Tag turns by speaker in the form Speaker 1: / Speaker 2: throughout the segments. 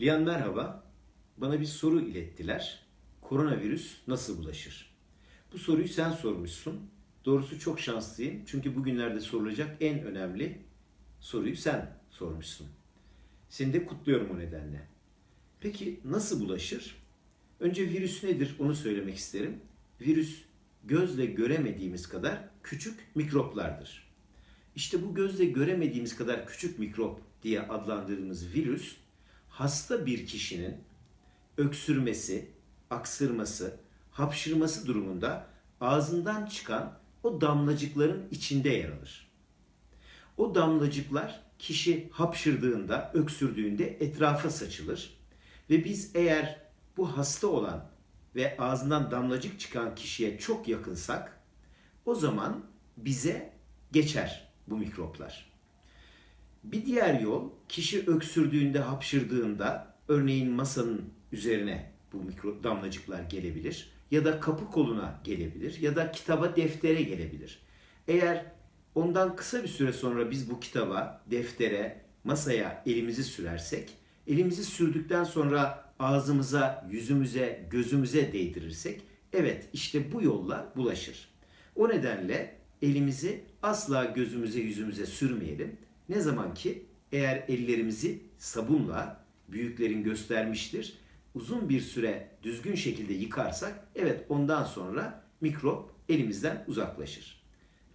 Speaker 1: Liyan merhaba. Bana bir soru ilettiler. Koronavirüs nasıl bulaşır? Bu soruyu sen sormuşsun. Doğrusu çok şanslıyım. Çünkü bugünlerde sorulacak en önemli soruyu sen sormuşsun. Seni de kutluyorum o nedenle. Peki nasıl bulaşır? Önce virüs nedir onu söylemek isterim. Virüs gözle göremediğimiz kadar küçük mikroplardır. İşte bu gözle göremediğimiz kadar küçük mikrop diye adlandırdığımız virüs hasta bir kişinin öksürmesi, aksırması, hapşırması durumunda ağzından çıkan o damlacıkların içinde yer alır. O damlacıklar kişi hapşırdığında, öksürdüğünde etrafa saçılır ve biz eğer bu hasta olan ve ağzından damlacık çıkan kişiye çok yakınsak o zaman bize geçer bu mikroplar. Bir diğer yol kişi öksürdüğünde, hapşırdığında örneğin masanın üzerine bu mikro damlacıklar gelebilir ya da kapı koluna gelebilir ya da kitaba, deftere gelebilir. Eğer ondan kısa bir süre sonra biz bu kitaba, deftere, masaya elimizi sürersek, elimizi sürdükten sonra ağzımıza, yüzümüze, gözümüze değdirirsek evet işte bu yolla bulaşır. O nedenle elimizi asla gözümüze, yüzümüze sürmeyelim. Ne zaman ki eğer ellerimizi sabunla büyüklerin göstermiştir uzun bir süre düzgün şekilde yıkarsak evet ondan sonra mikrop elimizden uzaklaşır.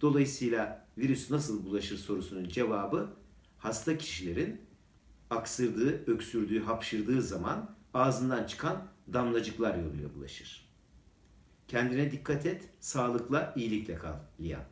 Speaker 1: Dolayısıyla virüs nasıl bulaşır sorusunun cevabı hasta kişilerin aksırdığı, öksürdüğü, hapşırdığı zaman ağzından çıkan damlacıklar yoluyla bulaşır. Kendine dikkat et, sağlıkla, iyilikle kal Liyan.